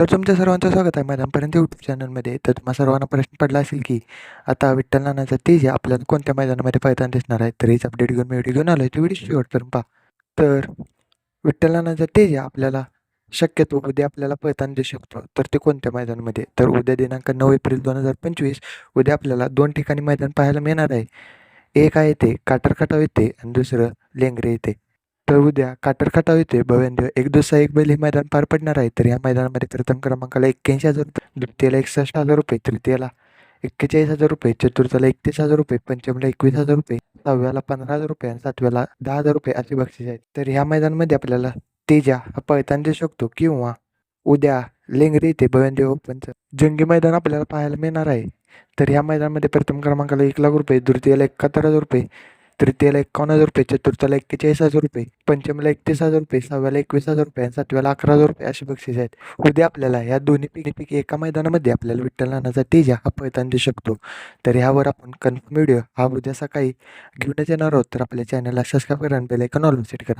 तर तुमच्या सर्वांचं स्वागत आहे मैदानपर्यंत यूट्यूब चॅनलमध्ये तर तुम्हा सर्वांना प्रश्न पडला असेल की आता विठ्ठल नानाचा तेज आपल्याला कोणत्या मैदानामध्ये पाहताना दिसणार आहे तर हेच अपडेट घेऊन मी व्हिडिओ घेऊन आलो आहे तो व्हिडिओ शेवटपर्यंत पहा. तर विठ्ठल नानाचा तेज आपल्याला शक्यतो उद्या आपल्याला पळताना दिसू शकतो तर ते कोणत्या मैदानामध्ये? तर उद्या दिनांक नऊ एप्रिल दोन हजार पंचवीस उद्या आपल्याला दोन ठिकाणी मैदान पाहायला मिळणार आहे. एक आहे ते काटर खटाव येते आणि दुसरं लेंगरे येते तर उद्या काटर खटाव येते भवेंद्र एक दुसरा एक बैल हे मैदान पार पडणार आहे. तर या मैदानामध्ये प्रथम क्रमांकाला एक्क्याऐंशी हजार रुपये द्वितीयाला एकसष्ट हजार रुपये तृतीयाला एक्केचाळीस हजार रुपये चतुर्थाला एकतीस हजार रुपये पंचमला एकवीस हजार रुपये सहाव्याला पंधरा हजार रुपये आणि सातव्याला दहा हजार रुपये असे बक्षीस आहेत. तर ह्या मैदानामध्ये आपल्याला तेजा हा पळताना देऊ शकतो किंवा उद्या लेंगरे येथे भवेंद्र ओपनचं जंगी मैदान आपल्याला पाहायला मिळणार आहे. तर ह्या मैदानामध्ये प्रथम क्रमांकाला एक लाख रुपये द्वितीयाला एकाहत्तर हजार रुपये तृतीयाला एकावन्न हजार रुपये चतुर्थाला एक्केचाळीस हजार रुपये पंचमीला एकतीस हजार रुपये सहाव्याला एकवीस हजार रुपये आणि सातव्याला अकरा हजार रुपये असे बक्षीस आहेत. उद्या आपल्याला या दोन्ही पैकी एका मैदानामध्ये आपल्याला विठ्ठल नानाचा तेजा हा पळताना देऊ शकतो. तर ह्यावर आपण कन्फर्म व्हिडिओ हा उद्या सकाळी घेऊनच येणार आहोत. तर आपल्या चॅनलला सबस्क्राईब करा आणि बेल ऑल सेट करा.